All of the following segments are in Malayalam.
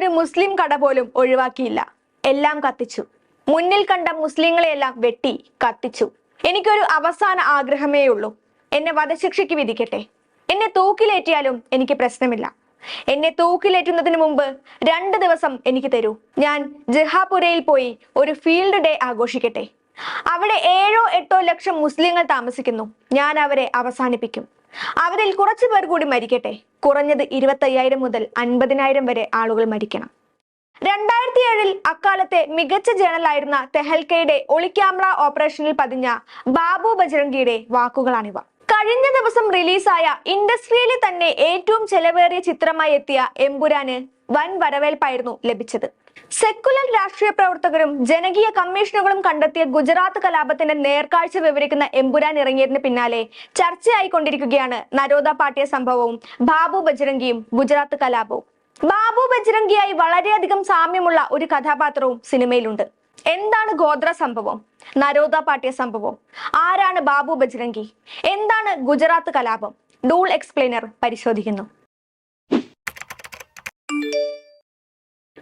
ഒരു മുസ്ലിം കട പോലും ഒഴിവാക്കിയില്ല. എല്ലാം കത്തിച്ചു. മുന്നിൽ കണ്ട മുസ്ലിങ്ങളെയെല്ലാം വെട്ടി കത്തിച്ചു. എനിക്കൊരു അവസാന ആഗ്രഹമേ ഉള്ളൂ. എന്നെ വധശിക്ഷയ്ക്ക് വിധിക്കട്ടെ. എന്നെ തൂക്കിലേറ്റിയാലും എനിക്ക് പ്രശ്നമില്ല. എന്നെ തൂക്കിലേറ്റുന്നതിന് മുമ്പ് രണ്ട് ദിവസം എനിക്ക് തരൂ. ഞാൻ ജഹാപുരയിൽ പോയി ഒരു ഫീൽഡ് ഡേ ആഘോഷിക്കട്ടെ. അവിടെ ഏഴോ എട്ടോ ലക്ഷം മുസ്ലിങ്ങൾ താമസിക്കുന്നു. ഞാൻ അവരെ അവസാനിപ്പിക്കും. അവരിൽ കുറച്ചു പേർ കൂടി മരിക്കട്ടെ. കുറഞ്ഞത് ഇരുപത്തയ്യായിരം മുതൽ അൻപതിനായിരം വരെ ആളുകൾ മരിക്കണം. രണ്ടായിരത്തി ഏഴിൽ അക്കാലത്തെ മികച്ച ജേണലായിരുന്ന തെഹൽക്കയുടെ ഒളിക്യാമറ ഓപ്പറേഷനിൽ പതിഞ്ഞ ബാബു ബജ്രംഗിയുടെ വാക്കുകളാണിവ. കഴിഞ്ഞ ദിവസം റിലീസായ ഇൻഡസ്ട്രിയിലെ തന്നെ ഏറ്റവും ചെലവേറിയ ചിത്രമായി എത്തിയ എമ്പുരാന് വൻ വരവേൽപ്പായിരുന്നു ലഭിച്ചത്. സെക്കുലർ രാഷ്ട്രീയ പ്രവർത്തകരും ജനകീയ കമ്മീഷനുകളും കണ്ടെത്തിയ ഗുജറാത്ത് കലാപത്തിന്റെ നേർക്കാഴ്ച വിവരിക്കുന്ന എമ്പുരാൻ ഇറങ്ങിയതിന് പിന്നാലെ ചർച്ചയായിക്കൊണ്ടിരിക്കുകയാണ് നരോദ പാട്ടിയ സംഭവവും ബാബു ബജ്രംഗിയും ഗുജറാത്ത് കലാപവും. ബാബു ബജ്രംഗിയായി വളരെയധികം സാമ്യമുള്ള ഒരു കഥാപാത്രവും സിനിമയിലുണ്ട്. എന്താണ് ഗോത്ര സംഭവം? നരോദ പാട്ടിയ സംഭവം. ആരാണ് ബാബു ബജ്രംഗി? എന്താണ് ഗുജറാത്ത് കലാപം? ഡൂൾ എക്സ്പ്ലെയിനർ പരിശോധിക്കുന്നു.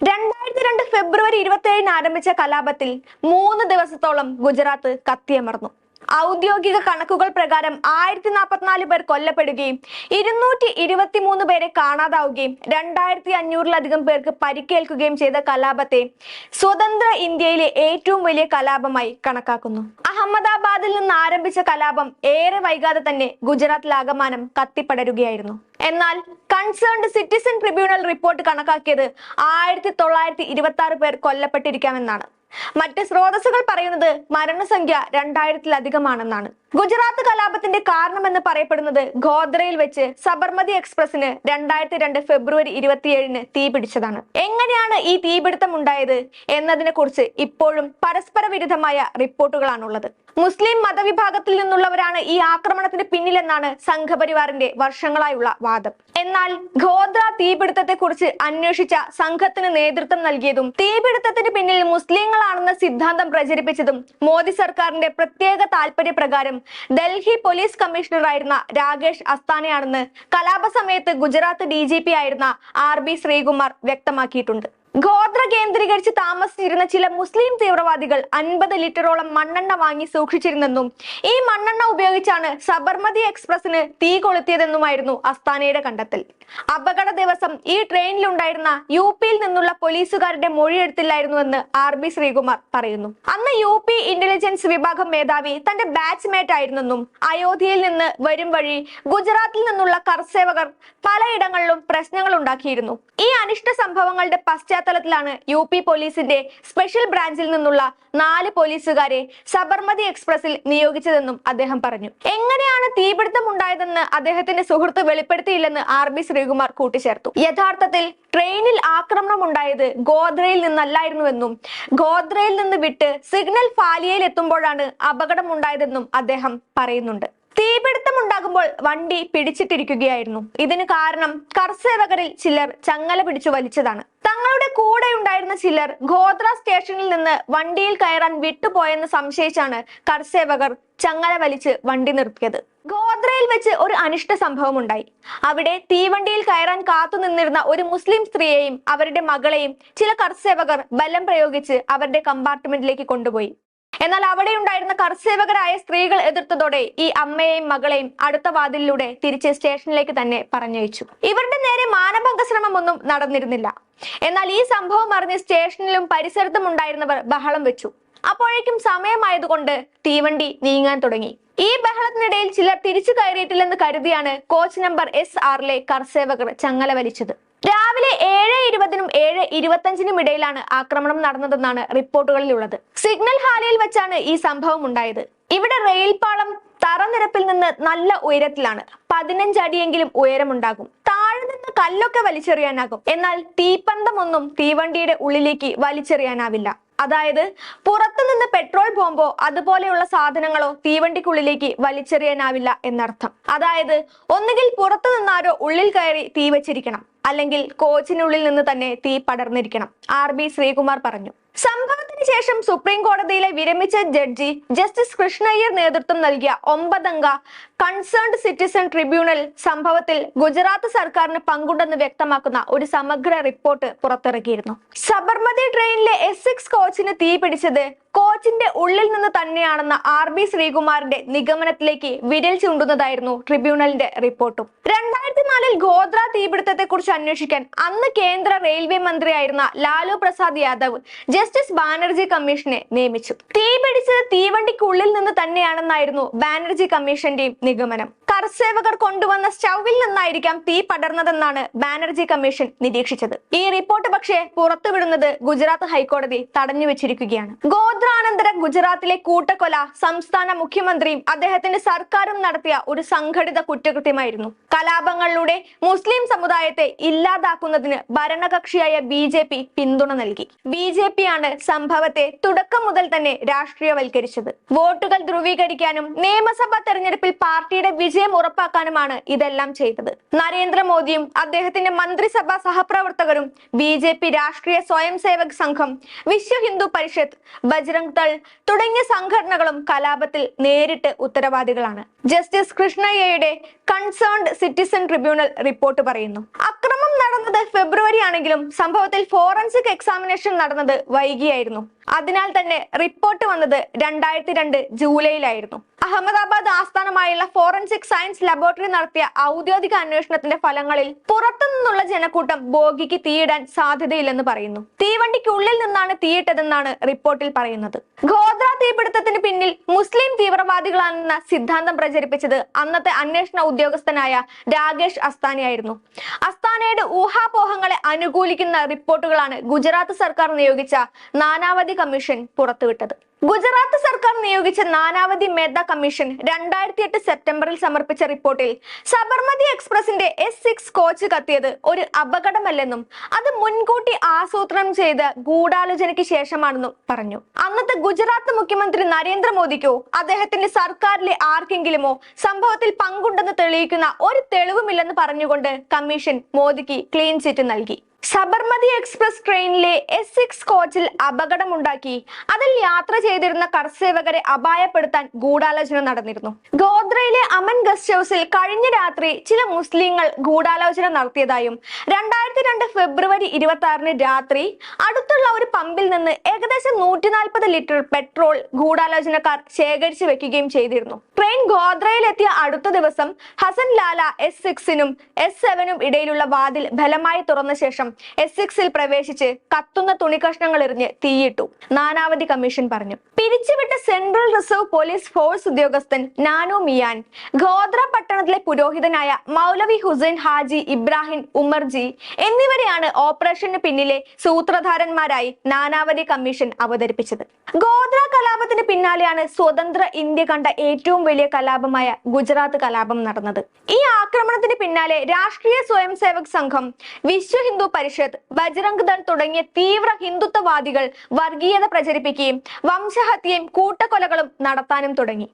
രണ്ടായിരത്തി രണ്ട് ഫെബ്രുവരി ഇരുപത്തി ഏഴിന് ആരംഭിച്ച കലാപത്തിൽ മൂന്ന് ദിവസത്തോളം ഗുജറാത്ത് കത്തിയമർന്നു. ഔദ്യോഗിക കണക്കുകൾ പ്രകാരം ആയിരത്തി നാൽപ്പത്തിനാല് പേർ കൊല്ലപ്പെടുകയും ഇരുന്നൂറ്റി ഇരുപത്തി മൂന്ന് പേരെ കാണാതാവുകയും രണ്ടായിരത്തി അഞ്ഞൂറിലധികം പേർക്ക് പരിക്കേൽക്കുകയും ചെയ്ത കലാപത്തെ സ്വതന്ത്ര ഇന്ത്യയിലെ ഏറ്റവും വലിയ കലാപമായി കണക്കാക്കുന്നു. അഹമ്മദാബാദിൽ നിന്ന് ആരംഭിച്ച കലാപം ഏറെ വൈകാതെ തന്നെ ഗുജറാത്തിൽ ഗുജറാത്തിലാകമാനം കത്തിപ്പടരുകയായിരുന്നു. എന്നാൽ കൺസേൺഡ് സിറ്റിസൺ ട്രിബ്യൂണൽ റിപ്പോർട്ട് കണക്കാക്കിയത് ആയിരത്തി തൊള്ളായിരത്തി ഇരുപത്തി ആറ് പേർ കൊല്ലപ്പെട്ടിരിക്കാമെന്നാണ്. മറ്റ് സ്രോതസ്സുകൾ പറയുന്നത് മരണസംഖ്യ രണ്ടായിരത്തിലധികമാണെന്നാണ്. ഗുജറാത്ത് കലാപത്തിന്റെ കാരണമെന്ന് പറയപ്പെടുന്നത് ഗോദ്രയിൽ വെച്ച് സബർമതി എക്സ്പ്രസിന് രണ്ടായിരത്തി രണ്ട് ഫെബ്രുവരി ഇരുപത്തിയേഴിന് തീ പിടിച്ചതാണ്. എങ്ങനെയാണ് ഈ തീപിടുത്തം ഉണ്ടായത് എന്നതിനെ കുറിച്ച് ഇപ്പോഴും പരസ്പര വിരുദ്ധമായ റിപ്പോർട്ടുകളാണുള്ളത്. മുസ്ലിം മതവിഭാഗത്തിൽ നിന്നുള്ളവരാണ് ഈ ആക്രമണത്തിന് പിന്നിലെന്നാണ് സംഘപരിവാറിന്റെ വർഷങ്ങളായുള്ള വാദം. എന്നാൽ ഗോദ്ര തീപിടുത്തത്തെ കുറിച്ച് അന്വേഷിച്ച സംഘത്തിന് നേതൃത്വം നൽകിയതും തീപിടുത്തത്തിന് പിന്നിൽ മുസ്ലിങ്ങളാണെന്ന സിദ്ധാന്തം പ്രചരിപ്പിച്ചതും മോദി സർക്കാരിന്റെ പ്രത്യേക താല്പര്യപ്രകാരം ഡൽഹി പോലീസ് കമ്മീഷണറായിരുന്ന രാകേഷ് അസ്താനയാണെന്ന് കലാപ സമയത്ത് ഗുജറാത്ത് ഡി ആയിരുന്ന ആർ ബി ശ്രീകുമാർ വ്യക്തമാക്കിയിട്ടുണ്ട്. ഗോത്ര കേന്ദ്രീകരിച്ച് താമസിച്ചിരുന്ന ചില മുസ്ലിം തീവ്രവാദികൾ അൻപത് ലിറ്ററോളം മണ്ണെണ്ണ വാങ്ങി സൂക്ഷിച്ചിരുന്നെന്നും ഈ മണ്ണെണ്ണ ഉപയോഗിച്ചാണ് സബർമതി എക്സ്പ്രസിന് തീ കൊളുത്തിയതെന്നുമായിരുന്നു അസ്താനയുടെ കണ്ടെത്തൽ. അപകട ദിവസം ഈ ട്രെയിനിലുണ്ടായിരുന്ന യു പിയിൽ നിന്നുള്ള പോലീസുകാരുടെ മൊഴിയെടുത്തില്ലായിരുന്നുവെന്ന് ആർ ബി ശ്രീകുമാർ പറയുന്നു. അന്ന് യു പി ഇന്റലിജൻസ് വിഭാഗം മേധാവി തന്റെ ബാച്ച്മേറ്റ് ആയിരുന്നെന്നും അയോധ്യയിൽ നിന്ന് വരും വഴി ഗുജറാത്തിൽ നിന്നുള്ള കർസേവകർ പലയിടങ്ങളിലും പ്രശ്നങ്ങൾ ഉണ്ടാക്കിയിരുന്നു. ഈ അനിഷ്ട സംഭവങ്ങളുടെ പശ്ചാത്തലത്തിലാണ് യു പി പോലീസിന്റെ സ്പെഷ്യൽ ബ്രാഞ്ചിൽ നിന്നുള്ള നാല് പോലീസുകാരെ സബർമതി എക്സ്പ്രസിൽ നിയോഗിച്ചതെന്നും അദ്ദേഹം പറഞ്ഞു. എങ്ങനെയാണ് തീപിടുത്തം ഉണ്ടായതെന്ന് അദ്ദേഹത്തിന്റെ സുഹൃത്ത് വെളിപ്പെടുത്തിയില്ലെന്ന് ആർ ബി ശ്രീകുമാർ കൂട്ടിച്ചേർത്തു. യഥാർത്ഥത്തിൽ ട്രെയിനിൽ ആക്രമണം ഉണ്ടായത് ഗോദ്രയിൽ നിന്നല്ലായിരുന്നുവെന്നും ഗോദ്രയിൽ നിന്ന് വിട്ട് സിഗ്നൽ ഫാലിയയിൽ എത്തുമ്പോഴാണ് അപകടം ഉണ്ടായതെന്നും അദ്ദേഹം പറയുന്നുണ്ട്. തീപിടുത്തം ഉണ്ടാകുമ്പോൾ വണ്ടി പിടിച്ചിട്ടിരിക്കുകയായിരുന്നു. ഇതിന് കാരണം കർസേവകരിൽ ചിലർ ചങ്ങല പിടിച്ചു വലിച്ചതാണ്. തങ്ങളുടെ കൂടെ ഉണ്ടായിരുന്ന ചിലർ ഗോത്ര സ്റ്റേഷനിൽ നിന്ന് വണ്ടിയിൽ കയറാൻ വിട്ടുപോയെന്ന് സംശയിച്ചാണ് കർസേവകർ ചങ്ങല വലിച്ച് വണ്ടി നിർത്തിയത്. ഗോത്രയിൽ വെച്ച് ഒരു അനിഷ്ട സംഭവം ഉണ്ടായി അവിടെ തീവണ്ടിയിൽ കയറാൻ കാത്തു നിന്നിരുന്ന ഒരു മുസ്ലിം സ്ത്രീയെയും അവരുടെ മകളെയും ചില കർസേവകർ ബലം പ്രയോഗിച്ച് അവരുടെ കമ്പാർട്ട്മെന്റിലേക്ക് കൊണ്ടുപോയി. എന്നാൽ അവിടെ ഉണ്ടായിരുന്ന കർസേവകരായ സ്ത്രീകൾ എതിർത്തതോടെ ഈ അമ്മയെയും മകളെയും അടുത്ത വാതിലിലൂടെ തിരിച്ച് സ്റ്റേഷനിലേക്ക് തന്നെ പറഞ്ഞയച്ചു. ഇവരുടെ നേരെ മാനഭംഗ ശ്രമമൊന്നും നടന്നിരുന്നില്ല. എന്നാൽ ഈ സംഭവം അറിഞ്ഞ് സ്റ്റേഷനിലും പരിസരത്തും ഉണ്ടായിരുന്നവർ ബഹളം വെച്ചു. അപ്പോഴേക്കും സമയമായതുകൊണ്ട് തീവണ്ടി നീങ്ങാൻ തുടങ്ങി. ഈ ബഹളത്തിനിടയിൽ ചിലർ തിരിച്ചു കയറിയിട്ടില്ലെന്ന് കരുതിയാണ് കോച്ച് നമ്പർ എസ് ആറിലെ കർസേവകർ ചങ്ങല വലിച്ചത്. രാവിലെ ഏഴ് ഇരുപതിനും ഏഴ് ഇരുപത്തഞ്ചിനും ഇടയിലാണ് ആക്രമണം നടന്നതെന്നാണ് റിപ്പോർട്ടുകളിലുള്ളത്. സിഗ്നൽ ഹാലയിൽ വെച്ചാണ് ഈ സംഭവം ഉണ്ടായത്. ഇവിടെ റെയിൽപാളം തറനിരപ്പിൽ നിന്ന് നല്ല ഉയരത്തിലാണ്. പതിനഞ്ച് അടിയെങ്കിലും ഉയരമുണ്ടാകും. താഴെ നിന്ന് കല്ലൊക്കെ വലിച്ചെറിയാനാകും. എന്നാൽ തീപ്പന്തമൊന്നും തീവണ്ടിയുടെ ഉള്ളിലേക്ക് വലിച്ചെറിയാനാവില്ല. അതായത് പുറത്തു നിന്ന് പെട്രോൾ ബോംബോ അതുപോലെയുള്ള സാധനങ്ങളോ തീവണ്ടിക്കുള്ളിലേക്ക് വലിച്ചെറിയാനാവില്ല എന്നർത്ഥം. അതായത് ഒന്നുകിൽ പുറത്തു നിന്നാരോ ഉള്ളിൽ കയറി തീ വെച്ചിരിക്കണം. അല്ലെങ്കിൽ കോച്ചിനുള്ളിൽ നിന്ന് തന്നെ തീ പടർന്നിരിക്കണം. ആർ ബി ശ്രീകുമാർ പറഞ്ഞു. സംഭവത്തിന് ശേഷം സുപ്രീം കോടതിയിലെ വിരമിച്ച ജഡ്ജി ജസ്റ്റിസ് കൃഷ്ണയ്യർ നേതൃത്വം നൽകിയ ഒമ്പതംഗ കൺസേൺഡ് സിറ്റിസൺ ട്രിബ്യൂണൽ സംഭവത്തിൽ ഗുജറാത്ത് സർക്കാരിന് പങ്കുണ്ടെന്ന് വ്യക്തമാക്കുന്ന ഒരു സമഗ്ര റിപ്പോർട്ട് പുറത്തിറക്കിയിരുന്നു. സബർമതി ട്രെയിനിലെ എസ് സിക്സ് കോച്ചിന് തീ പിടിച്ചത് കോച്ചിന്റെ ഉള്ളിൽ നിന്ന് തന്നെയാണെന്ന ആർ ബി ശ്രീകുമാറിന്റെ നിഗമനത്തിലേക്ക് വിരൽ ചൂണ്ടുന്നതായിരുന്നു ട്രിബ്യൂണലിന്റെ റിപ്പോർട്ടും. രണ്ടായിരത്തി നാലിൽ ഗോദ്ര തീപിടുത്തത്തെ കുറിച്ച് അന്വേഷിക്കാൻ അന്ന് കേന്ദ്ര റെയിൽവേ മന്ത്രിയായിരുന്ന ലാലു പ്രസാദ് യാദവ് ജസ്റ്റിസ് ബാനർജി കമ്മീഷനെ നിയമിച്ചു. തീ പിടിച്ചത് തീവണ്ടിക്കുള്ളിൽ നിന്ന് തന്നെയാണെന്നായിരുന്നു ബാനർജി കമ്മീഷന്റെയും നിഗമനം. കർസേവകർ കൊണ്ടുവന്ന സ്റ്റൗവിൽ നിന്നായിരിക്കാം തീ പടർന്നതെന്നാണ് ബാനർജി കമ്മീഷൻ നിരീക്ഷിച്ചത്. ഈ റിപ്പോർട്ട് പക്ഷേ പുറത്തുവിടുന്നത് ഗുജറാത്ത് ഹൈക്കോടതി തടഞ്ഞു വെച്ചിരിക്കുകയാണ്. ഗോത്രാനന്തര ഗുജറാത്തിലെ കൂട്ടക്കൊല സംസ്ഥാന മുഖ്യമന്ത്രിയും അദ്ദേഹത്തിന്റെ സർക്കാരും നടത്തിയ ഒരു സംഘടിത കുറ്റകൃത്യമായിരുന്നു. കലാപങ്ങളിലൂടെ മുസ്ലിം സമുദായത്തെ ഇല്ലാതാക്കുന്നതിന് ഭരണകക്ഷിയായ ബി ജെ പി പിന്തുണ നൽകി. ബി ജെ പി ആണ് സംഭവത്തെ തുടക്കം മുതൽ തന്നെ രാഷ്ട്രീയവൽക്കരിച്ചത്. വോട്ടുകൾ ധ്രുവീകരിക്കാനും നിയമസഭാ തെരഞ്ഞെടുപ്പിൽ പാർട്ടിയുടെ വിജയം ഉറപ്പാക്കാനുമാണ് ഇതെല്ലാം ചെയ്തത്. നരേന്ദ്രമോദിയും അദ്ദേഹത്തിന്റെ മന്ത്രിസഭാ സഹപ്രവർത്തകരും ബി ജെ പി രാഷ്ട്രീയ സ്വയം സേവക് സംഘം വിശ്വ ഹിന്ദു പരിഷത്ത് ബജ്രംഗ് ദൾ തുടങ്ങിയ സംഘടനകളും കലാപത്തിൽ നേരിട്ട് ഉത്തരവാദികളാണ്. ജസ്റ്റിസ് കൃഷ്ണയ്യയുടെ കൺസേൺഡ് സിറ്റിസൺ ട്രിബ്യൂണൽ റിപ്പോർട്ട് പറയുന്നു. programım da നടന്നത് ഫെബ്രുവരി ആണെങ്കിലും സംഭവത്തിൽ ഫോറൻസിക് എക്സാമിനേഷൻ നടന്നത് വൈകിയായിരുന്നു. അതിനാൽ തന്നെ റിപ്പോർട്ട് വന്നത് രണ്ടായിരത്തി രണ്ട് ജൂലൈയിലായിരുന്നു. അഹമ്മദാബാദ് ആസ്ഥാനമായുള്ള ഫോറൻസിക് സയൻസ് ലബോറട്ടറി നടത്തിയ ഔദ്യോഗിക അന്വേഷണത്തിന്റെ ഫലങ്ങളിൽ പുറത്തുനിന്നുള്ള ജനക്കൂട്ടം ബോഗിക്ക് തീയിടാൻ സാധ്യതയില്ലെന്ന് പറയുന്നു. തീവണ്ടിക്കുള്ളിൽ നിന്നാണ് തീയിട്ടതെന്നാണ് റിപ്പോർട്ടിൽ പറയുന്നത്. ഗോദ്ര തീപിടുത്തത്തിന് പിന്നിൽ മുസ്ലിം തീവ്രവാദികളാണെന്ന സിദ്ധാന്തം പ്രചരിപ്പിച്ചത് അന്നത്തെ അന്വേഷണ ഉദ്യോഗസ്ഥനായ രാകേഷ് അസ്താനയായിരുന്നു. അസ്താനയുടെ ഊഹാപോഹങ്ങളെ അനുകൂലിക്കുന്ന റിപ്പോർട്ടുകളാണ് ഗുജറാത്ത് സർക്കാർ നിയോഗിച്ച നാനാവധി കമ്മീഷൻ പുറത്തുവിട്ടത്. ഗുജറാത്ത് സർക്കാർ നിയോഗിച്ച നാനാവധി മേത്ത കമ്മീഷൻ രണ്ടായിരത്തി എട്ട് സെപ്റ്റംബറിൽ സമർപ്പിച്ച റിപ്പോർട്ടിൽ സബർമതി എക്സ്പ്രസിന്റെ എസ് സിക്സ് കോച്ച് കത്തിയത് ഒരു അപകടമല്ലെന്നും അത് മുൻകൂട്ടി ആസൂത്രണം ചെയ്ത ഗൂഢാലോചനയ്ക്ക് ശേഷമാണെന്നും പറഞ്ഞു. അന്നത്തെ ഗുജറാത്ത് മുഖ്യമന്ത്രി നരേന്ദ്രമോദിക്കോ അദ്ദേഹത്തിന്റെ സർക്കാരിലെ ആർക്കെങ്കിലുമോ സംഭവത്തിൽ പങ്കുണ്ടെന്ന് തെളിയിക്കുന്ന ഒരു തെളിവുമില്ലെന്ന് പറഞ്ഞുകൊണ്ട് കമ്മീഷൻ മോദിക്ക് ക്ലീൻ ചിറ്റ് നൽകി. സബർമതി എക്സ്പ്രസ് ട്രെയിനിലെ എസ് സിക്സ് കോച്ചിൽ അപകടമുണ്ടാക്കി. അതിൽ യാത്ര ചെയ്തിരുന്ന കർസേവകരെ അപായപ്പെടുത്താൻ ഗൂഢാലോചന നടന്നിരുന്നു. ഗോദ്രയിലെ അമൻ ഗസ്റ്റ് ഹൗസിൽ കഴിഞ്ഞ രാത്രി ചില മുസ്ലിങ്ങൾ ഗൂഢാലോചന നടത്തിയതായും രണ്ടായിരത്തി രണ്ട് ഫെബ്രുവരി ഇരുപത്തി ആറിന് രാത്രി അടുത്തുള്ള ഒരു പമ്പിൽ നിന്ന് ഏകദേശം നൂറ്റി നാൽപ്പത് ലിറ്റർ പെട്രോൾ ഗൂഢാലോചനക്കാർ ശേഖരിച്ചു വെക്കുകയും ചെയ്തിരുന്നു. ട്രെയിൻ ഗോദ്രയിലെത്തിയ അടുത്ത ദിവസം ഹസൻ ലാല എസ് സിക്സിനും എസ് സെവനും ഇടയിലുള്ള വാതിൽ ബലമായി തുറന്ന ശേഷം എസ് എക്സിൽ പ്രവേശിച്ച് കത്തുന്ന തുണികഷ്ണങ്ങൾ എറിഞ്ഞ് തീയിട്ടു. നാനാവധി കമ്മീഷൻ പറഞ്ഞു. പിരിച്ചുവിട്ട സെൻട്രൽ റിസർവ് പോലീസ് ഫോഴ്സ് ഉദ്യോഗസ്ഥൻ നാനു മിയാൻ ഗോദ്ര പട്ടണത്തിലെ പുരോഹിതനായ മൗലവി ഹുസൈൻ ഹാജി ഇബ്രാഹിം ഉമർജി എന്നിവരെയാണ് ഓപ്പറേഷന് പിന്നിലെ സൂത്രധാരന്മാരായി നാനാവധി കമ്മീഷൻ അവതരിപ്പിച്ചത്. ഗോദ്ര കലാപത്തിന് പിന്നാലെയാണ് സ്വതന്ത്ര ഇന്ത്യ കണ്ട ഏറ്റവും വലിയ കലാപമായ ഗുജറാത്ത് കലാപം നടന്നത്. ഈ ആക്രമണത്തിന് പിന്നാലെ രാഷ്ട്രീയ സ്വയം സേവക് സംഘം വിശ്വ ഹിന്ദു പരിഷത്ത് ബജ്രംഗ് ദൾ തുടങ്ങിയ തീവ്ര ഹിന്ദുത്വവാദികൾ വർഗീയത പ്രചരിപ്പിക്കുകയും വംശഹത്യയും കൂട്ടക്കൊലകളും നടത്താനും തുടങ്ങി.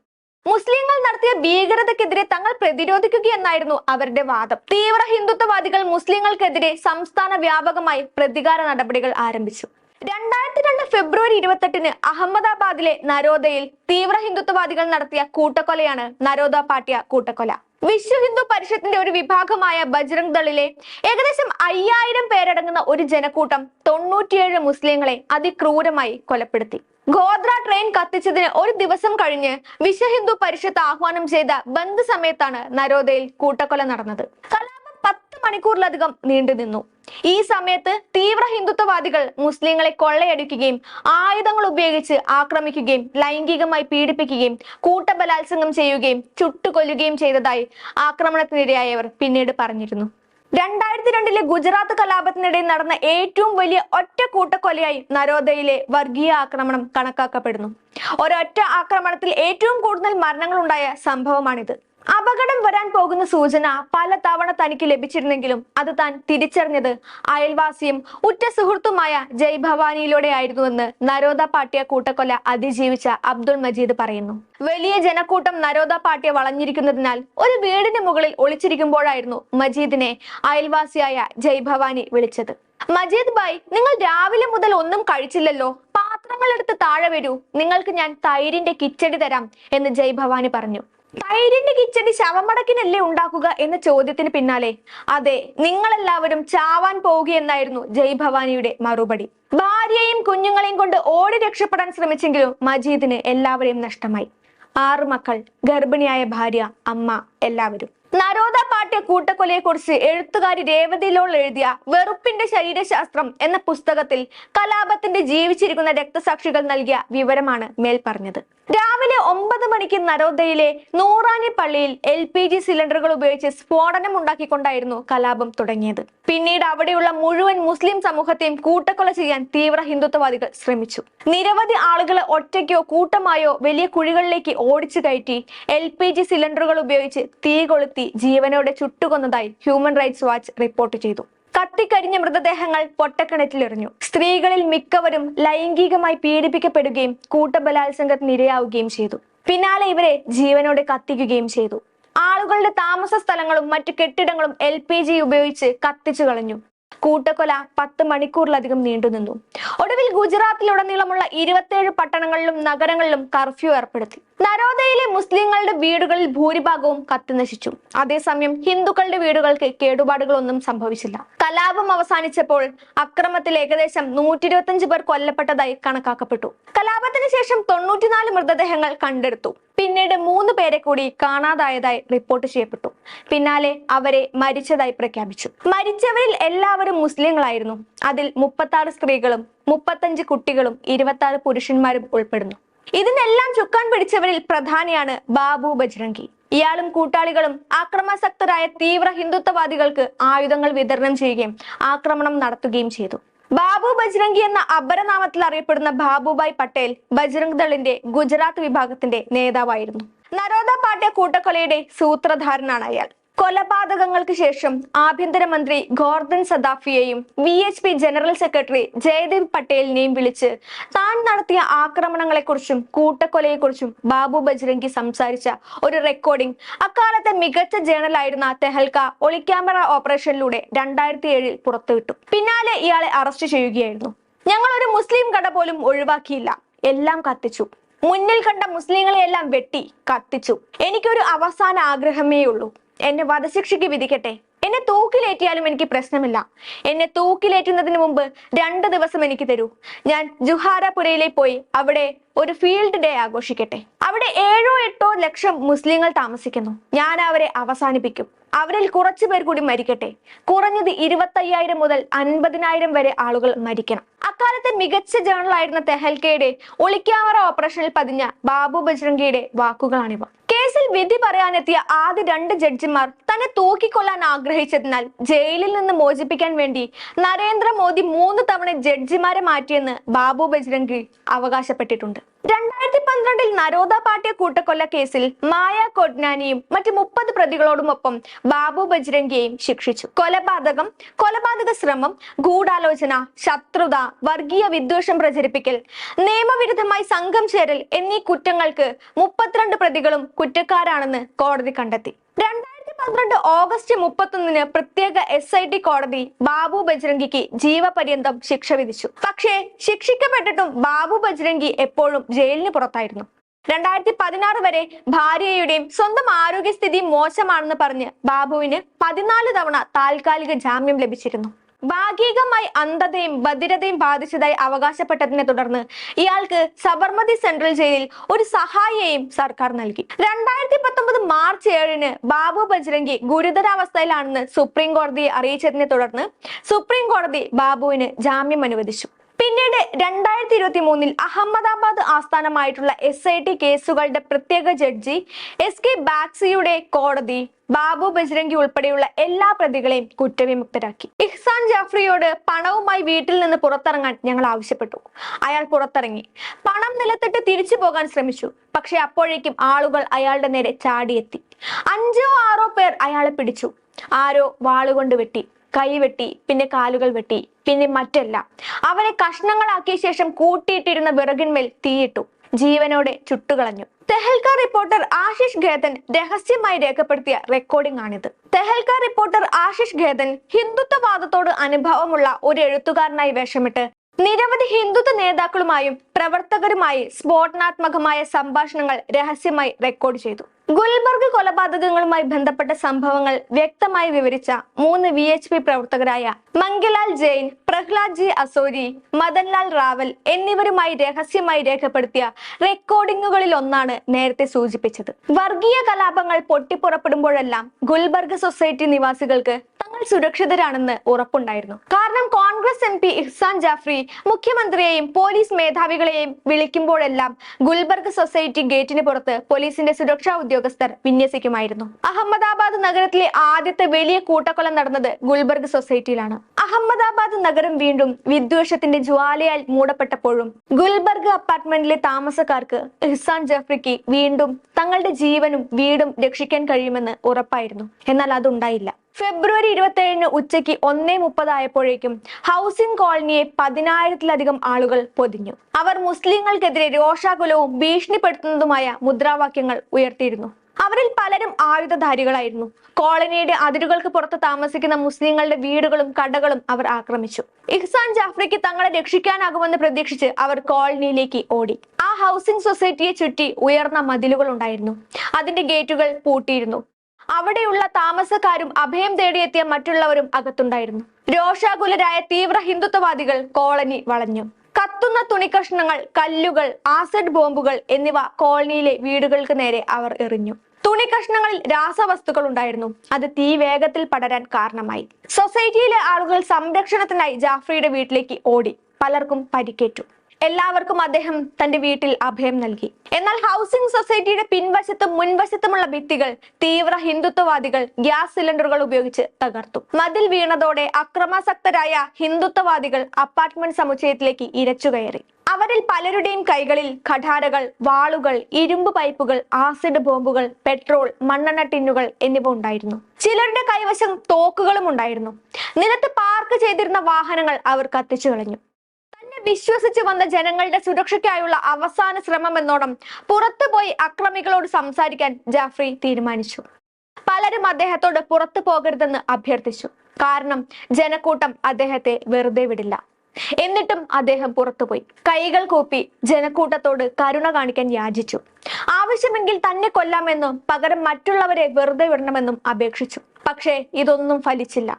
മുസ്ലിങ്ങൾ നടത്തിയ ഭീകരതക്കെതിരെ തങ്ങൾ പ്രതിരോധിക്കുകയെന്നായിരുന്നു അവരുടെ വാദം. തീവ്ര ഹിന്ദുത്വവാദികൾ മുസ്ലിങ്ങൾക്കെതിരെ സംസ്ഥാന വ്യാപകമായി പ്രതികാര നടപടികൾ ആരംഭിച്ചു. രണ്ടായിരത്തി രണ്ട് ഫെബ്രുവരി ഇരുപത്തെട്ടിന് അഹമ്മദാബാദിലെ നരോദയിൽ തീവ്ര ഹിന്ദുത്വവാദികൾ നടത്തിയ കൂട്ടക്കൊലയാണ് നരോദ പാട്യ കൂട്ടക്കൊല. വിശ്വ ഹിന്ദു പരിഷത്തിന്റെ ഒരു വിഭാഗമായ ബജ്രംഗ് ദളിലെ ഏകദേശം അയ്യായിരം പേരടങ്ങുന്ന ഒരു ജനക്കൂട്ടം തൊണ്ണൂറ്റിയേഴ് മുസ്ലിങ്ങളെ അതിക്രൂരമായി കൊലപ്പെടുത്തി. ഗോദ്ര ട്രെയിൻ കത്തിച്ചതിന് ഒരു ദിവസം കഴിഞ്ഞ് വിശ്വ ഹിന്ദു പരിഷത്ത് ആഹ്വാനം ചെയ്ത ബന്ദ് സമയത്താണ് നരോദയിൽ കൂട്ടക്കൊല നടന്നത്. മണിക്കൂറിലധികം നീണ്ടുനിന്നു ഈ സമയത്ത് തീവ്ര ഹിന്ദുത്വവാദികൾ മുസ്ലിങ്ങളെ കൊള്ളയടിക്കുകയും ആയുധങ്ങൾ ഉപയോഗിച്ച് ആക്രമിക്കുകയും ലൈംഗികമായി പീഡിപ്പിക്കുകയും കൂട്ടബലാത്സംഗം ചെയ്യുകയും ചുട്ടുകൊല്ലുകയും ചെയ്തതായി ആക്രമണത്തിനിരയായവർ പിന്നീട് പറഞ്ഞിരുന്നു. രണ്ടായിരത്തി രണ്ടിലെ ഗുജറാത്ത് കലാപത്തിനിടെ നടന്ന ഏറ്റവും വലിയ ഒറ്റ കൂട്ടക്കൊലയായി നരോദയിലെ വർഗീയ ആക്രമണം കണക്കാക്കപ്പെടുന്നു. ഒരൊറ്റ ആക്രമണത്തിൽ ഏറ്റവും കൂടുതൽ മരണങ്ങൾ ഉണ്ടായ സംഭവമാണിത്. അപകടം വരാൻ പോകുന്ന സൂചന പല തവണ തനിക്ക് ലഭിച്ചിരുന്നെങ്കിലും അത് താൻ തിരിച്ചറിഞ്ഞത് അയൽവാസിയും ഉറ്റ സുഹൃത്തുമായ ജയ് ഭവാനിയിലൂടെ ആയിരുന്നുവെന്ന് നരോദ പാട്ടിയ കൂട്ടക്കൊല അതിജീവിച്ച അബ്ദുൾ മജീദ് പറയുന്നു. വലിയ ജനക്കൂട്ടം നരോദ പാട്ടിയ വളഞ്ഞിരിക്കുന്നതിനാൽ ഒരു വീടിന് മുകളിൽ ഒളിച്ചിരിക്കുമ്പോഴായിരുന്നു മജീദിനെ അയൽവാസിയായ ജയ് ഭവാനി വിളിച്ചത്. മജീദ് ഭായ് നിങ്ങൾ രാവിലെ മുതൽ ഒന്നും കഴിച്ചില്ലല്ലോ. പാത്രങ്ങളെടുത്ത് താഴെ വരൂ. നിങ്ങൾക്ക് ഞാൻ തൈരിന്റെ കിച്ചടി തരാം എന്ന് ജയ് ഭവാനി പറഞ്ഞു. തൈരിന്റെ കിച്ചടി ശവമടക്കിനല്ലേ ഉണ്ടാക്കുക എന്ന ചോദ്യത്തിന് പിന്നാലെ. അതെ നിങ്ങളെല്ലാവരും ചാവാൻ പോവുകയെന്നായിരുന്നു ജയ് ഭവാനിയുടെ മറുപടി. ഭാര്യയും കുഞ്ഞുങ്ങളെയും കൊണ്ട് ഓടി രക്ഷപ്പെടാൻ ശ്രമിച്ചെങ്കിലും മജീദിന് എല്ലാവരെയും നഷ്ടമായി. ആറു മക്കൾ ഗർഭിണിയായ ഭാര്യ അമ്മ എല്ലാവരും. നരോദ പാട്യ കൂട്ടക്കൊലയെ കുറിച്ച് എഴുത്തുകാരി രേവതിലോൾ എഴുതിയ വെറുപ്പിന്റെ ശരീരശാസ്ത്രം എന്ന പുസ്തകത്തിൽ കലാപത്തിന്റെ ജീവിച്ചിരിക്കുന്ന രക്തസാക്ഷികൾ നൽകിയ വിവരമാണ് മേൽ പറഞ്ഞത് രാവിലെ ഒമ്പത് മണിക്ക് നരോദയിലെ നൂറാനി പള്ളിയിൽ എൽ പി ജി സിലിണ്ടറുകൾ ഉപയോഗിച്ച് സ്ഫോടനം ഉണ്ടാക്കിക്കൊണ്ടായിരുന്നു കലാപം തുടങ്ങിയത്. പിന്നീട് അവിടെയുള്ള മുഴുവൻ മുസ്ലിം സമൂഹത്തെയും കൂട്ടക്കൊല ചെയ്യാൻ തീവ്ര ഹിന്ദുത്വവാദികൾ ശ്രമിച്ചു. നിരവധി ആളുകളെ ഒറ്റയ്ക്കോ കൂട്ടമായോ വലിയ കുഴികളിലേക്ക് ഓടിച്ചു കയറ്റി എൽ പി ജി സിലിണ്ടറുകൾ ഉപയോഗിച്ച് തീ കൊളുത്തി ജീവനോടെ ചുട്ടുകൊന്നതായി ഹ്യൂമൻ റൈറ്റ്സ് വാച്ച് റിപ്പോർട്ട് ചെയ്തു. കത്തിക്കരിഞ്ഞ മൃതദേഹങ്ങൾ പൊട്ടക്കിണറ്റിലെറിഞ്ഞു. സ്ത്രീകളിൽ മിക്കവരും ലൈംഗികമായി പീഡിപ്പിക്കപ്പെടുകയും കൂട്ടബലാത്സംഗത്തിന് ഇരയാവുകയും ചെയ്തു. പിന്നാലെ ഇവരെ ജീവനോടെ കത്തിക്കുകയും ചെയ്തു. ആളുകളുടെ താമസ സ്ഥലങ്ങളും മറ്റു കെട്ടിടങ്ങളും എൽ പി ജി ഉപയോഗിച്ച് കത്തിച്ചു കളഞ്ഞു. കൂട്ടക്കൊല പത്ത് മണിക്കൂറിലധികം നീണ്ടുനിന്നു ഒടുവിൽ ഗുജറാത്തിലുടനീളമുള്ള ഇരുപത്തിയേഴ് പട്ടണങ്ങളിലും നഗരങ്ങളിലും കർഫ്യൂ ഏർപ്പെടുത്തി. നരോദയിലെ മുസ്ലിങ്ങളുടെ വീടുകളിൽ ഭൂരിഭാഗവും കത്തിനശിച്ചു അതേസമയം ഹിന്ദുക്കളുടെ വീടുകൾക്ക് കേടുപാടുകളൊന്നും സംഭവിച്ചില്ല. കലാപം അവസാനിച്ചപ്പോൾ അക്രമത്തിൽ ഏകദേശം നൂറ്റി ഇരുപത്തിയഞ്ച് പേർ കൊല്ലപ്പെട്ടതായി കണക്കാക്കപ്പെട്ടു. കലാപത്തിന് ശേഷം തൊണ്ണൂറ്റിനാല് മൃതദേഹങ്ങൾ കണ്ടെടുത്തു. പിന്നീട് മൂന്ന് പേരെ കൂടി കാണാതായതായി റിപ്പോർട്ട് ചെയ്യപ്പെട്ടു. പിന്നാലെ അവരെ മരിച്ചതായി പ്രഖ്യാപിച്ചു. മരിച്ചവരിൽ എല്ലാവരും മുസ്ലിങ്ങളായിരുന്നു. അതിൽ മുപ്പത്താറ് സ്ത്രീകളും മുപ്പത്തഞ്ച് കുട്ടികളും ഇരുപത്തി ആറ് പുരുഷന്മാരും ഉൾപ്പെടുന്നു. ഇതിനെല്ലാം ചുക്കാൻ പിടിച്ചവരിൽ പ്രധാനിയാണ് ബാബു ബജ്രംഗി. ഇയാളും കൂട്ടാളികളും ആക്രമാസക്തരായ തീവ്ര ഹിന്ദുത്വവാദികൾക്ക് ആയുധങ്ങൾ വിതരണം ചെയ്യുകയും ആക്രമണം നടത്തുകയും ചെയ്തു. ബാബു ബജ്രംഗി എന്ന അപരനാമത്തിൽ അറിയപ്പെടുന്ന ബാബുഭായ് പട്ടേൽ ബജ്രംഗ് ദളിന്റെ ഗുജറാത്ത് വിഭാഗത്തിന്റെ നേതാവായിരുന്നു. നരോദ പാട്യ കൂട്ടക്കൊലയുടെ സൂത്രധാരനാണ് അയാൾ. കൊലപാതകങ്ങൾക്ക് ശേഷം ആഭ്യന്തരമന്ത്രി Gordhan സദാഫിയെയും V H P general secretary Jaydev പട്ടേലിനെയും വിളിച്ച് താൻ നടത്തിയ ആക്രമണങ്ങളെക്കുറിച്ചും കൂട്ടക്കൊലയെക്കുറിച്ചും ബാബു ബജ്രംഗി സംസാരിച്ച ഒരു റെക്കോർഡിംഗ് അക്കാലത്തെ മികച്ച ജേണലായിരുന്ന തെഹൽക്ക ഒളിക്യാമറ ഓപ്പറേഷനിലൂടെ രണ്ടായിരത്തി ഏഴിൽ പുറത്തുവിട്ടു. പിന്നാലെ ഇയാളെ അറസ്റ്റ് ചെയ്യുകയായിരുന്നു. ഞങ്ങൾ ഒരു മുസ്ലിം കട പോലും ഒഴിവാക്കിയില്ല. എല്ലാം കത്തിച്ചു. മുന്നിൽ കണ്ട മുസ്ലിങ്ങളെ എല്ലാം വെട്ടി കത്തിച്ചു. എനിക്കൊരു അവസാന ആഗ്രഹമേ ഉള്ളൂ എന്നെ വധശിക്ഷയ്ക്ക് വിധിക്കട്ടെ. എന്നെ തൂക്കിലേറ്റിയാലും എനിക്ക് പ്രശ്നമില്ല. എന്നെ തൂക്കിലേറ്റുന്നതിന് മുമ്പ് രണ്ട് ദിവസം എനിക്ക് തരൂ. ഞാൻ ജുഹാരപുരയിലേക്ക് പോയി അവിടെ ഒരു ഫീൽഡ് ഡേ ആഘോഷിക്കട്ടെ. അവിടെ ഏഴോ എട്ടോ ലക്ഷം മുസ്ലിങ്ങൾ താമസിക്കുന്നു. ഞാൻ അവരെ അവസാനിപ്പിക്കും. അവരിൽ കുറച്ചു പേർ കൂടി മരിക്കട്ടെ. കുറഞ്ഞത് ഇരുപത്തയ്യായിരം മുതൽ അൻപതിനായിരം വരെ ആളുകൾ മരിക്കണം. അക്കാലത്തെ മികച്ച ജേണലായിരുന്ന തെഹൽക്കയുടെ ഒളിക്യാമറ ഓപ്പറേഷനിൽ പതിഞ്ഞ ബാബു ബജ്രംഗിയുടെ വാക്കുകളാണിവ. കേസിൽ വിധി പറയാനെത്തിയ ആദ്യ രണ്ട് ജഡ്ജിമാർ തന്നെ തൂക്കിക്കൊല്ലാൻ ആഗ്രഹിച്ചതിനാൽ ജയിലിൽ നിന്ന് മോചിപ്പിക്കാൻ വേണ്ടി നരേന്ദ്രമോദി മൂന്ന് തവണ ജഡ്ജിമാരെ മാറ്റിയെന്ന് ബാബു ബജ്രംഗി അവകാശപ്പെട്ടിട്ടുണ്ട്. രണ്ടായിരത്തി പന്ത്രണ്ടിൽ നരോദ പാട്യ കൂട്ടക്കൊല്ല കേസിൽ മായ കൊഡ്നാനിയും മറ്റ് മുപ്പത് പ്രതികളോടുമൊപ്പം ബാബു ബജ്രംഗിയെയും ശിക്ഷിച്ചു. കൊലപാതകം കൊലപാതക ശ്രമം ഗൂഢാലോചന ശത്രുത വർഗീയ വിദ്വേഷം പ്രചരിപ്പിക്കൽ നിയമവിരുദ്ധമായി സംഘം ചേരൽ എന്നീ കുറ്റങ്ങൾക്ക് മുപ്പത്തിരണ്ട് പ്രതികളും കുറ്റക്കാരാണെന്ന് കോടതി കണ്ടെത്തി. രണ്ടായിരത്തി പന്ത്രണ്ട് ഓഗസ്റ്റ് മുപ്പത്തൊന്നിന് പ്രത്യേക എസ് ഐ ടി കോടതി ബാബു ബജ്രംഗിക്ക് ജീവപര്യന്തം ശിക്ഷ വിധിച്ചു. പക്ഷേ ശിക്ഷിക്കപ്പെട്ടിട്ടും ബാബു ബജ്രംഗി എപ്പോഴും ജയിലിന് പുറത്തായിരുന്നു. രണ്ടായിരത്തി പതിനാറ് വരെ ഭാര്യയുടെയും സ്വന്തം ആരോഗ്യസ്ഥിതി മോശമാണെന്ന് പറഞ്ഞ് ബാബുവിന് പതിനാല് തവണ താൽക്കാലിക ജാമ്യം ലഭിച്ചിരുന്നു. ഭാഗികമായി അന്ധതയും ബധിരതയും ബാധിച്ചതായി അവകാശപ്പെട്ടതിനെ തുടർന്ന് ഇയാൾക്ക് സബർമതി സെൻട്രൽ ജയിലിൽ ഒരു സഹായിയെയും സർക്കാർ നൽകി. രണ്ടായിരത്തി പത്തൊമ്പത് മാർച്ച് ഏഴിന് ബാബു ബജ്രംഗി ഗുരുതരാവസ്ഥയിലാണെന്ന് സുപ്രീം കോടതിയെ അറിയിച്ചതിനെ തുടർന്ന് സുപ്രീം കോടതി ബാബുവിന് ജാമ്യം അനുവദിച്ചു. പിന്നീട് രണ്ടായിരത്തി ഇരുപത്തി മൂന്നിൽ അഹമ്മദാബാദ് ആസ്ഥാനമായിട്ടുള്ള എസ് ഐ ടി കേസുകളുടെ പ്രത്യേക ജഡ്ജി എസ് കെ ബാക്സിയുടെ കോടതി ബാബു ബജ്രംഗി ഉൾപ്പെടെയുള്ള എല്ലാ പ്രതികളെയും കുറ്റവിമുക്തരാക്കി. ഇഹ്സാൻ ജാഫ്രിയോട് പണവുമായി വീട്ടിൽ നിന്ന് പുറത്തിറങ്ങാൻ ഞങ്ങൾ ആവശ്യപ്പെട്ടു. അയാൾ പുറത്തിറങ്ങി. പണം നിലത്തിട്ട് തിരിച്ചു പോകാൻ ശ്രമിച്ചു. പക്ഷെ അപ്പോഴേക്കും ആളുകൾ അയാളുടെ നേരെ ചാടിയെത്തി. അഞ്ചോ ആറോ പേർ അയാളെ പിടിച്ചു. ആരോ വാളുകൊണ്ട് വെട്ടി. കൈ വെട്ടി പിന്നെ കാലുകൾ വെട്ടി പിന്നെ മറ്റെല്ലാം. അവനെ കഷ്ണങ്ങളാക്കിയ ശേഷം കൂട്ടിയിട്ടിരുന്ന വിറകിന്മേൽ തീയിട്ടു. ജീവനോടെ ചുട്ടുകളഞ്ഞു. തെഹൽക്ക റിപ്പോർട്ടർ ആശിഷ് ഖേദൻ രഹസ്യമായി രേഖപ്പെടുത്തിയ റെക്കോർഡിംഗ് ആണിത്. തെഹൽക്ക റിപ്പോർട്ടർ ആശിഷ് ഖേദൻ ഹിന്ദുത്വവാദത്തോട് അനുഭവമുള്ള ഒരു എഴുത്തുകാരനായി വേഷമിട്ട് നിരവധി ഹിന്ദുത്വ നേതാക്കളുമായും പ്രവർത്തകരുമായി സ്ഫോടനാത്മകമായ സംഭാഷണങ്ങൾ രഹസ്യമായി റെക്കോർഡ് ചെയ്തു. ഗുൽബർഗ് കൊലപാതകങ്ങളുമായി ബന്ധപ്പെട്ട സംഭവങ്ങൾ വ്യക്തമായി വിവരിച്ച മൂന്ന് വി എച്ച് പി പ്രവർത്തകരായ മംഗലാൽ ജെയിൻ പ്രഹ്ലാദ് ജി അസോരി മദൻലാൽ റാവൽ എന്നിവരുമായി രഹസ്യമായി രേഖപ്പെടുത്തിയ റെക്കോർഡിങ്ങുകളിൽ ഒന്നാണ് നേരത്തെ സൂചിപ്പിച്ചത്. വർഗീയ കലാപങ്ങൾ പൊട്ടിപ്പുറപ്പെടുമ്പോഴെല്ലാം ഗുൽബർഗ് സൊസൈറ്റി നിവാസികൾക്ക് തങ്ങൾ സുരക്ഷിതരാണെന്ന് ഉറപ്പുണ്ടായിരുന്നു. കാരണം കോൺഗ്രസ് എം പി ഇഹ്സാൻ ജാഫ്രി മുഖ്യമന്ത്രിയെയും പോലീസ് മേധാവികളെയും വിളിക്കുമ്പോഴെല്ലാം ഗുൽബർഗ് സൊസൈറ്റി ഗേറ്റിന് പുറത്ത് പോലീസിന്റെ സുരക്ഷാ ഉദ്യോഗസ്ഥർ വിന്യസിക്കുമായിരുന്നു. അഹമ്മദാബാദ് നഗരത്തിലെ ആദ്യത്തെ വലിയ കൂട്ടക്കൊല നടന്നത് ഗുൽബർഗ് സൊസൈറ്റിയിലാണ്. അഹമ്മദാബാദ് നഗരം വീണ്ടും വിദ്വേഷത്തിന്റെ ജ്വാലയാൽ മൂടപ്പെട്ടപ്പോഴും ഗുൽബർഗ് അപ്പാർട്ട്മെന്റിലെ താമസക്കാർക്ക് ഇഹ്സാൻ ജാഫ്രിക്ക് വീണ്ടും തങ്ങളുടെ ജീവനും വീടും രക്ഷിക്കാൻ കഴിയുമെന്ന് ഉറപ്പായിരുന്നു. എന്നാൽ അതുണ്ടായില്ല. ഫെബ്രുവരി ഇരുപത്തി ഏഴിന് ഉച്ചയ്ക്ക് ഒന്നേ മുപ്പതായപ്പോഴേക്കും ഹൗസിംഗ് കോളനിയെ പതിനായിരത്തിലധികം ആളുകൾ പൊതിഞ്ഞു. അവർ മുസ്ലിങ്ങൾക്കെതിരെ രോഷാകുലവും ഭീഷണിപ്പെടുത്തുന്നതുമായ മുദ്രാവാക്യങ്ങൾ ഉയർത്തിയിരുന്നു. അവരിൽ പലരും ആയുധധാരികളായിരുന്നു. കോളനിയുടെ അതിരുകൾക്ക് പുറത്ത് താമസിക്കുന്ന മുസ്ലിങ്ങളുടെ വീടുകളും കടകളും അവർ ആക്രമിച്ചു. ഇഹ്സാൻ ജാഫ്രിക്ക് തങ്ങളെ രക്ഷിക്കാനാകുമെന്ന് പ്രതീക്ഷിച്ച് അവർ കോളനിയിലേക്ക് ഓടി. ആ ഹൗസിംഗ് സൊസൈറ്റിയെ ചുറ്റി ഉയർന്ന മതിലുകൾ ഉണ്ടായിരുന്നു. അതിന്റെ ഗേറ്റുകൾ പൂട്ടിയിരുന്നു. അവിടെയുള്ള താമസക്കാരും അഭയം തേടിയെത്തിയ മറ്റുള്ളവരും അകത്തുണ്ടായിരുന്നു. രോഷാകുലരായ തീവ്ര ഹിന്ദുത്വവാദികൾ കോളനി വളഞ്ഞു. കത്തുന്ന തുണിക്കഷ്ണങ്ങൾ കല്ലുകൾ ആസിഡ് ബോംബുകൾ എന്നിവ കോളനിയിലെ വീടുകൾക്ക് നേരെ അവർ എറിഞ്ഞു. തുണിക്കഷ്ണങ്ങളിൽ രാസവസ്തുക്കൾ ഉണ്ടായിരുന്നു. അത് തീ വേഗത്തിൽ പടരാൻ കാരണമായി. സൊസൈറ്റിയിലെ ആളുകൾ സംരക്ഷണത്തിനായി ജാഫ്രിയുടെ വീട്ടിലേക്ക് ഓടി. പലർക്കും പരിക്കേറ്റു. എല്ലാവർക്കും അദ്ദേഹം തന്റെ വീട്ടിൽ അഭയം നൽകി. എന്നാൽ ഹൗസിംഗ് സൊസൈറ്റിയുടെ പിൻവശത്തും മുൻവശത്തുമുള്ള ഭിത്തികൾ തീവ്ര ഹിന്ദുത്വവാദികൾ ഗ്യാസ് സിലിണ്ടറുകൾ ഉപയോഗിച്ച് തകർത്തു. മതിൽ വീണതോടെ അക്രമാസക്തരായ ഹിന്ദുത്വവാദികൾ അപ്പാർട്ട്മെന്റ് സമുച്ചയത്തിലേക്ക് ഇരച്ചുകയറി അവരിൽ പലരുടെയും കൈകളിൽ കഠാരകൾ വാളുകൾ ഇരുമ്പ് പൈപ്പുകൾ ആസിഡ് ബോംബുകൾ പെട്രോൾ മണ്ണെണ്ണ ടിന്നുകൾ എന്നിവ ഉണ്ടായിരുന്നു. ചിലരുടെ കൈവശം തോക്കുകളും ഉണ്ടായിരുന്നു. നിലത്ത് പാർക്ക് ചെയ്തിരുന്ന വാഹനങ്ങൾ അവർ കത്തിച്ചു കളഞ്ഞു. വിശ്വസിച്ച് വന്ന ജനങ്ങളുടെ സുരക്ഷയ്ക്കായുള്ള അവസാന ശ്രമം എന്നോണം പുറത്തുപോയി അക്രമികളോട് സംസാരിക്കാൻ ജാഫ്രി തീരുമാനിച്ചു. പലരും അദ്ദേഹത്തോട് പുറത്തു പോകരുതെന്ന് അഭ്യർത്ഥിച്ചു. കാരണം ജനക്കൂട്ടം അദ്ദേഹത്തെ വെറുതെ വിടില്ല. എന്നിട്ടും അദ്ദേഹം പുറത്തുപോയി കൈകൾ കൂപ്പി ജനക്കൂട്ടത്തോട് കരുണ കാണിക്കാൻ യാചിച്ചു. ആവശ്യമെങ്കിൽ തന്നെ കൊല്ലാമെന്നും പകരം മറ്റുള്ളവരെ വെറുതെ വിടണമെന്നും അപേക്ഷിച്ചു. പക്ഷേ ഇതൊന്നും ഫലിച്ചില്ല.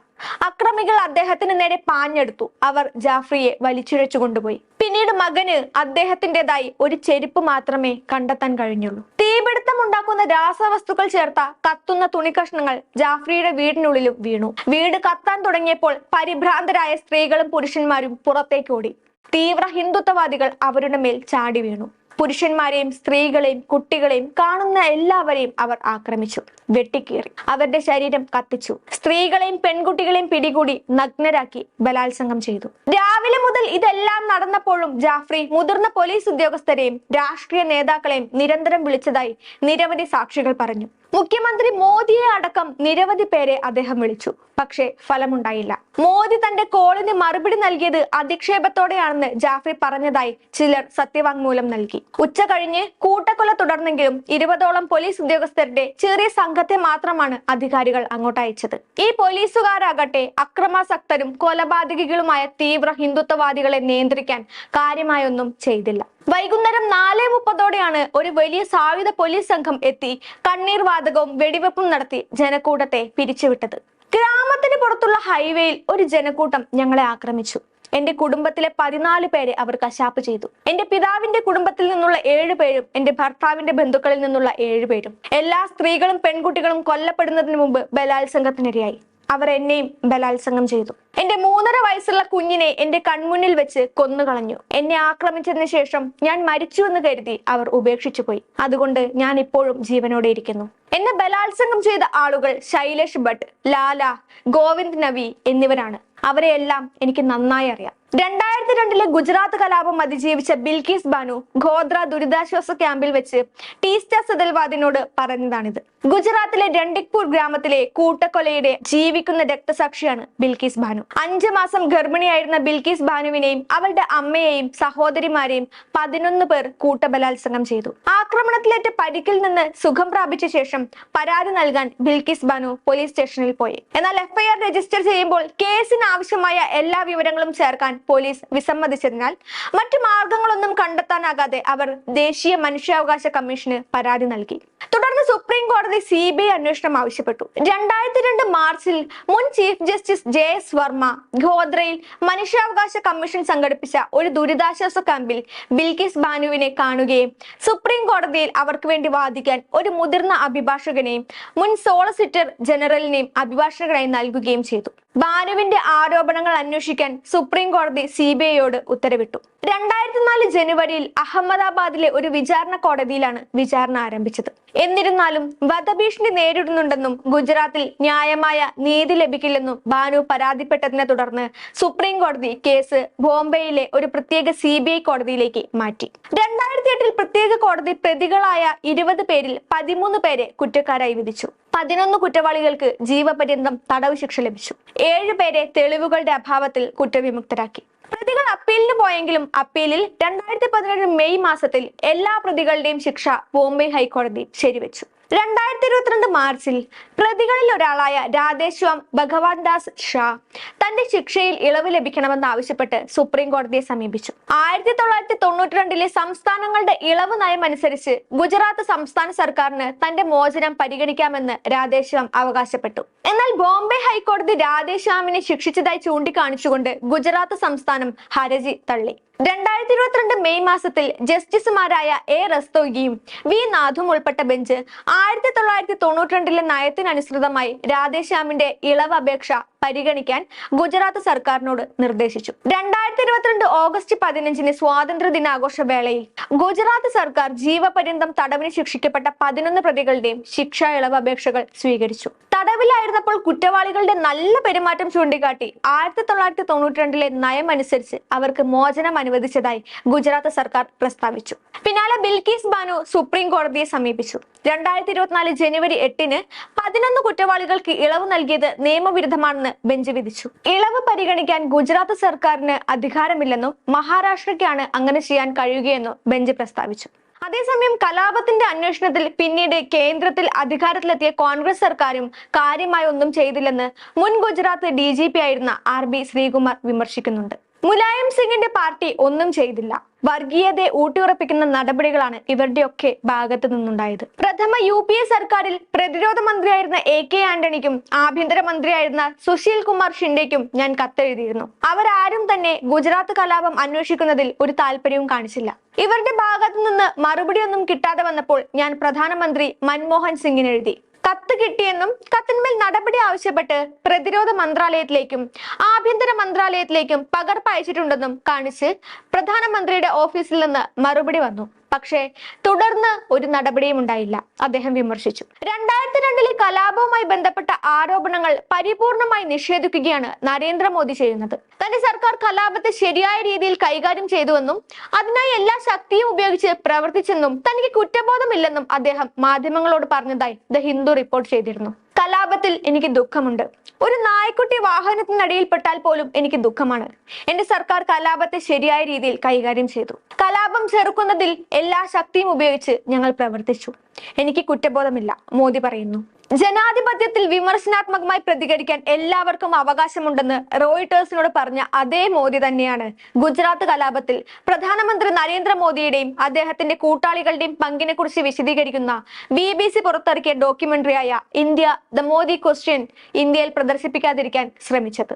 അക്രമികൾ അദ്ദേഹത്തിന് നേരെ പാഞ്ഞെടുത്തു. അവർ ജാഫ്രിയെ വലിച്ചുഴച്ചു കൊണ്ടുപോയി. പിന്നീട് മകന് അദ്ദേഹത്തിന്റെതായി ഒരു ചെരുപ്പ് മാത്രമേ കണ്ടെത്താൻ കഴിഞ്ഞുള്ളൂ. തീപിടുത്തം ഉണ്ടാക്കുന്ന രാസവസ്തുക്കൾ ചേർത്ത കത്തുന്ന തുണിക്കഷ്ണങ്ങൾ ജാഫ്രിയുടെ വീടിനുള്ളിലും വീണു. വീട് കത്താൻ തുടങ്ങിയപ്പോൾ പരിഭ്രാന്തരായ സ്ത്രീകളും പുരുഷന്മാരും പുറത്തേക്കോടി തീവ്ര ഹിന്ദുത്വവാദികൾ അവരുടെ മേൽ ചാടി വീണു. പുരുഷന്മാരെയും സ്ത്രീകളെയും കുട്ടികളെയും കാണുന്ന എല്ലാവരെയും അവർ ആക്രമിച്ചു വെട്ടിക്കേറി. അവരുടെ ശരീരം കത്തിച്ചു. സ്ത്രീകളെയും പെൺകുട്ടികളെയും പിടികൂടി നഗ്നരാക്കി ബലാത്സംഗം ചെയ്തു. രാവിലെ മുതൽ ഇതെല്ലാം നടന്നപ്പോഴും ജാഫ്രി മുതിർന്ന പോലീസ് ഉദ്യോഗസ്ഥരെയും രാഷ്ട്രീയ നേതാക്കളെയും നിരന്തരം വിളിച്ചതായി നിരവധി സാക്ഷികൾ പറഞ്ഞു. മുഖ്യമന്ത്രി മോദിയെ അടക്കം നിരവധി പേരെ അദ്ദേഹം വിളിച്ചു. പക്ഷേ ഫലമുണ്ടായില്ല. മോദി തന്റെ കോളിന് മറുപടി നൽകിയത് അധിക്ഷേപത്തോടെയാണെന്ന് ജാഫ്രി പറഞ്ഞതായി ചിലർ സത്യവാങ്മൂലം നൽകി. ഉച്ച കഴിഞ്ഞ് കൂട്ടക്കൊല തുടർന്നെങ്കിലും ഇരുപതോളം പോലീസ് ഉദ്യോഗസ്ഥരുടെ ചെറിയ സംഘത്തെ മാത്രമാണ് അധികാരികൾ അങ്ങോട്ട് അയച്ചത്. ഈ പോലീസുകാരാകട്ടെ അക്രമാസക്തരും കൊലപാതകികളുമായ തീവ്ര ഹിന്ദുത്വവാദികളെ നിയന്ത്രിക്കാൻ കാര്യമായൊന്നും ചെയ്തില്ല. വൈകുന്നേരം നാല് മുപ്പതോടെയാണ് ഒരു വലിയ സായുധ പോലീസ് സംഘം എത്തി കണ്ണീർ വാതകവും വെടിവെപ്പും നടത്തി ജനക്കൂട്ടത്തെ പിരിച്ചുവിട്ടത്. ഗ്രാമത്തിന് പുറത്തുള്ള ഹൈവേയിൽ ഒരു ജനക്കൂട്ടം ഞങ്ങളെ ആക്രമിച്ചു. എന്റെ കുടുംബത്തിലെ പതിനാല് പേരെ അവർ കശാപ്പ് ചെയ്തു. എന്റെ പിതാവിന്റെ കുടുംബത്തിൽ നിന്നുള്ള ഏഴ് പേരും എന്റെ ഭർത്താവിന്റെ ബന്ധുക്കളിൽ നിന്നുള്ള ഏഴ് പേരും എല്ലാ സ്ത്രീകളും പെൺകുട്ടികളും കൊല്ലപ്പെടുന്നതിന് മുമ്പ് ബലാത്സംഗത്തിനിരയായി. അവർ എന്നെയും ബലാത്സംഗം ചെയ്തു. എന്റെ മൂന്നര വയസ്സുള്ള കുഞ്ഞിനെ എന്റെ കൺമുന്നിൽ വെച്ച് കൊന്നുകളഞ്ഞു. എന്നെ ആക്രമിച്ചതിന് ശേഷം ഞാൻ മരിച്ചു എന്ന് കരുതി അവർ ഉപേക്ഷിച്ചു പോയി. അതുകൊണ്ട് ഞാൻ ഇപ്പോഴും ജീവനോടെ ഇരിക്കുന്നു. എന്നെ ബലാത്സംഗം ചെയ്ത ആളുകൾ ശൈലേഷ് ഭട്ട് ലാല ഗോവിന്ദ് നവി എന്നിവരാണ്. അവരെയെല്ലാം എനിക്ക് നന്നായി അറിയാം. രണ്ടായിരത്തി രണ്ടിലെ ഗുജറാത്ത് കലാപം അതിജീവിച്ച ബിൽക്കീസ് ബാനു ഗോദ്ര ദുരിതാശ്വാസ ക്യാമ്പിൽ വെച്ച് ടീസ്റ്റ സദൽവാദിനോട് പറഞ്ഞതാണിത്. ഗുജറാത്തിലെ രണ്ടിക്പൂർ ഗ്രാമത്തിലെ കൂട്ടക്കൊലയുടെ ജീവിക്കുന്ന രക്തസാക്ഷിയാണ് ബിൽക്കീസ് ബാനു. അഞ്ചു മാസം ഗർഭിണിയായിരുന്ന ബിൽക്കീസ് ബാനുവിനെയും അവളുടെ അമ്മയെയും സഹോദരിമാരെയും പതിനൊന്ന് പേർ കൂട്ടബലാത്സംഗം ചെയ്തു. ആക്രമണത്തിലേറ്റ പരിക്കിൽ നിന്ന് സുഖം പ്രാപിച്ച ശേഷം പരാതി നൽകാൻ ബിൽക്കീസ് ബാനു പോലീസ് സ്റ്റേഷനിൽ പോയി. എന്നാൽ എഫ്ഐആർ രജിസ്റ്റർ ചെയ്യുമ്പോൾ കേസിന് ആവശ്യമായ എല്ലാ വിവരങ്ങളും ചേർക്കാൻ പോലീസ് വിസമ്മതിച്ചതിനാൽ മറ്റു മാർഗങ്ങളൊന്നും കണ്ടെത്താനാകാതെ അവർ ദേശീയ മനുഷ്യാവകാശ കമ്മീഷന് പരാതി നൽകി. തുടർന്ന് സുപ്രീം കോടതി സി ബി ഐ അന്വേഷണം ആവശ്യപ്പെട്ടു. രണ്ടായിരത്തി രണ്ട് മാർച്ചിൽ മുൻ chief justice J S Verma ഗോദ്രയിൽ മനുഷ്യാവകാശ കമ്മീഷൻ സംഘടിപ്പിച്ച ഒരു ദുരിതാശ്വാസ ക്യാമ്പിൽ ബിൽകിസ് ബാനുവിനെ കാണുകയും സുപ്രീം കോടതിയിൽ അവർക്ക് വേണ്ടി വാദിക്കാൻ ഒരു മുതിർന്ന അഭിഭാഷകനെയും മുൻ സോളിസിറ്റർ ജനറലിനെയും അഭിഭാഷകനായി നൽകുകയും ചെയ്തു. ബാനുവിന്റെ ആരോപണങ്ങൾ അന്വേഷിക്കാൻ സുപ്രീം കോടതി സി ബി ഐയോട് ഉത്തരവിട്ടു. രണ്ടായിരത്തി നാല് ജനുവരിയിൽ അഹമ്മദാബാദിലെ ഒരു വിചാരണ കോടതിയിലാണ് വിചാരണ ആരംഭിച്ചത്. എന്നിരുന്നാലും വധഭീഷണി നേരിടുന്നുണ്ടെന്നും ഗുജറാത്തിൽ ന്യായമായ നീതി ലഭിക്കില്ലെന്നും ബാനു പരാതിപ്പെട്ടതിനെ തുടർന്ന് സുപ്രീം കോടതി കേസ് ബോംബെയിലെ ഒരു പ്രത്യേക സി കോടതിയിലേക്ക് മാറ്റി. രണ്ടായിരത്തി എട്ടിൽ പ്രത്യേക കോടതി പ്രതികളായ ഇരുപത് പേരിൽ പതിമൂന്ന് പേരെ കുറ്റക്കാരായി വിധിച്ചു. പതിനൊന്ന് കുറ്റവാളികൾക്ക് ജീവപര്യന്തം തടവ് ശിക്ഷ ലഭിച്ചു. ഏഴുപേരെ തെളിവുകളുടെ അഭാവത്തിൽ കുറ്റവിമുക്തരാക്കി. പ്രതികൾ അപ്പീലിന് പോയെങ്കിലും അപ്പീലിൽ രണ്ടായിരത്തി പതിനേഴ് മെയ് മാസത്തിൽ എല്ലാ പ്രതികളുടെയും ശിക്ഷ ബോംബെ ഹൈക്കോടതി ശരിവെച്ചു. രണ്ടായിരത്തി ഇരുപത്തിരണ്ട് മാർച്ചിൽ പ്രതികളിൽ ഒരാളായ രാധേശ്വാം ഭഗവാൻ ദാസ് ഷാ തന്റെ ശിക്ഷയിൽ ഇളവ് ലഭിക്കണമെന്ന് ആവശ്യപ്പെട്ട് സുപ്രീം കോടതിയെ സമീപിച്ചു. ആയിരത്തി തൊള്ളായിരത്തി തൊണ്ണൂറ്റി രണ്ടിലെ സംസ്ഥാനങ്ങളുടെ ഇളവ് നയം അനുസരിച്ച് ഗുജറാത്ത് സംസ്ഥാന സർക്കാരിന് തന്റെ മോചനം പരിഗണിക്കാമെന്ന് രാധേശ്വാം അവകാശപ്പെട്ടു. എന്നാൽ ബോംബെ ഹൈക്കോടതി രാധേശ്യാമിനെ ശിക്ഷിച്ചതായി ചൂണ്ടിക്കാണിച്ചുകൊണ്ട് ഗുജറാത്ത് സംസ്ഥാനം ഹരജി തള്ളി. രണ്ടായിരത്തി ഇരുപത്തിരണ്ട് മെയ് മാസത്തിൽ ജസ്റ്റിസുമാരായ എ റസ്തോഗിയും വി നാഥും ഉൾപ്പെട്ട ബെഞ്ച് ആയിരത്തി തൊള്ളായിരത്തി തൊണ്ണൂറ്റി രണ്ടിലെ നയത്തിനനുസൃതമായി രാധേശ്യാമിന്റെ ഇളവ് അപേക്ഷ പരിഗണിക്കാൻ ഗുജറാത്ത് സർക്കാരിനോട് നിർദ്ദേശിച്ചു. രണ്ടായിരത്തി ഇരുപത്തിരണ്ട് ഓഗസ്റ്റ് പതിനഞ്ചിന് സ്വാതന്ത്ര്യ ദിനാഘോഷ വേളയിൽ ഗുജറാത്ത് സർക്കാർ ജീവപര്യന്തം തടവിന് ശിക്ഷിക്കപ്പെട്ട പതിനൊന്ന് പ്രതികളുടെയും ശിക്ഷാ ഇളവ് അപേക്ഷകൾ സ്വീകരിച്ചു. തടവിലായിരുന്നപ്പോൾ കുറ്റവാളികളുടെ നല്ല പെരുമാറ്റം ചൂണ്ടിക്കാട്ടി. ആയിരത്തി തൊള്ളായിരത്തി തൊണ്ണൂറ്റി രണ്ടിലെ നയം അനുസരിച്ച് അവർക്ക് മോചനം അനുവദിച്ചതായി ഗുജറാത്ത് സർക്കാർ പ്രസ്താവിച്ചു. പിന്നാലെ ബിൽകീസ് ബാനു സുപ്രീം കോടതിയെ സമീപിച്ചു. രണ്ടായിരത്തി ഇരുപത്തിനാല് ജനുവരി എട്ടിന് പതിനൊന്ന് കുറ്റവാളികൾക്ക് ഇളവ് നൽകിയത് നിയമവിരുദ്ധമാണെന്ന് ബെഞ്ച് വിധിച്ചു. ഇളവ് പരിഗണിക്കാൻ ഗുജറാത്ത് സർക്കാരിന് അധികാരമില്ലെന്നും മഹാരാഷ്ട്രയ്ക്കാണ് അങ്ങനെ ചെയ്യാൻ കഴിയുകയെന്നും ബെഞ്ച് പ്രസ്താവിച്ചു. അതേസമയം കലാപത്തിന്റെ അന്വേഷണത്തിൽ പിന്നീട് കേന്ദ്രത്തിൽ അധികാരത്തിലെത്തിയ കോൺഗ്രസ് സർക്കാരും കാര്യമായി ഒന്നും ചെയ്തില്ലെന്ന് മുൻ ഗുജറാത്ത് ഡി ആയിരുന്ന ആർ ബി ശ്രീകുമാർ വിമർശിക്കുന്നുണ്ട്. മുലായം സിംഗിന്റെ പാർട്ടി ഒന്നും ചെയ്തില്ല. വർഗീയതയെ ഊട്ടിയുറപ്പിക്കുന്ന നടപടികളാണ് ഇവരുടെയൊക്കെ ഭാഗത്തു നിന്നുണ്ടായത്. പ്രഥമ യു പി എ സർക്കാരിൽ പ്രതിരോധ മന്ത്രിയായിരുന്ന എ കെ ആന്റണിക്കും ആഭ്യന്തര മന്ത്രിയായിരുന്ന സുശീൽ കുമാർ ഷിൻഡെക്കും ഞാൻ കത്തെഴുതിയിരുന്നു. അവരാരും തന്നെ ഗുജറാത്ത് കലാപം അന്വേഷിക്കുന്നതിൽ ഒരു താല്പര്യവും കാണിച്ചില്ല. ഇവരുടെ ഭാഗത്തു നിന്ന് മറുപടിയൊന്നും കിട്ടാതെ വന്നപ്പോൾ ഞാൻ പ്രധാനമന്ത്രി മൻമോഹൻ സിംഗിന് എഴുതി കത്ത് കിട്ടിയെന്നും കത്തിന്മേൽ നടപടി ആവശ്യപ്പെട്ട് പ്രതിരോധ മന്ത്രാലയത്തിലേക്കും ആഭ്യന്തര മന്ത്രാലയത്തിലേക്കും പകർപ്പ് അയച്ചിട്ടുണ്ടെന്നും കാണിച്ച് പ്രധാനമന്ത്രിയുടെ ഓഫീസിൽ നിന്ന് മറുപടി വന്നു. പക്ഷേ തുടർന്ന് ഒരു നടപടിയും ഉണ്ടായില്ല. അദ്ദേഹം വിമർശിച്ചു. രണ്ടായിരത്തി രണ്ടിലെ കലാപവുമായി ബന്ധപ്പെട്ട ആരോപണങ്ങൾ പരിപൂർണമായി നിഷേധിക്കുകയാണ് നരേന്ദ്രമോദി ചെയ്യുന്നത്. തന്റെ സർക്കാർ കലാപത്തെ ശരിയായ രീതിയിൽ കൈകാര്യം ചെയ്തുവെന്നും അതിനായി എല്ലാ ശക്തിയും ഉപയോഗിച്ച് പ്രവർത്തിച്ചെന്നും തനിക്ക് കുറ്റബോധമില്ലെന്നും അദ്ദേഹം മാധ്യമങ്ങളോട് പറഞ്ഞതായി ദ ഹിന്ദു റിപ്പോർട്ട് ചെയ്തിരുന്നു. കലാപത്തിൽ എനിക്ക് ദുഃഖമുണ്ട്. ഒരു നായ്ക്കുട്ടി വാഹനത്തിനടിയിൽപ്പെട്ടാൽ പോലും എനിക്ക് ദുഃഖമാണ്. എന്റെ സർക്കാർ കലാപത്തെ ശരിയായ രീതിയിൽ കൈകാര്യം ചെയ്തു. കലാപം ചെറുക്കുന്നതിൽ എല്ലാ ശക്തിയും ഉപയോഗിച്ച് ഞങ്ങൾ പ്രവർത്തിച്ചു. എനിക്ക് കുറ്റബോധമില്ല മോദി പറയുന്നു. ജനാധിപത്യത്തിൽ വിമർശനാത്മകമായി പ്രതികരിക്കാൻ എല്ലാവർക്കും അവകാശമുണ്ടെന്ന് റോയിട്ടേഴ്സിനോട് പറഞ്ഞ അതേ മോദി തന്നെയാണ്. ഗുജറാത്ത് കലാപത്തിൽ പ്രധാനമന്ത്രി നരേന്ദ്രമോദിയുടെയും അദ്ദേഹത്തിന്റെ കൂട്ടാളികളുടെയും പങ്കിനെ കുറിച്ച് വിശദീകരിക്കുന്ന ബി ബി സി പുറത്തിറക്കിയ ഡോക്യുമെന്ററിയായ ഇന്ത്യ ദ മോദി ക്വസ്റ്റ്യൻ ഇന്ത്യയിൽ പ്രദർശിപ്പിക്കാതിരിക്കാൻ ശ്രമിച്ചത്.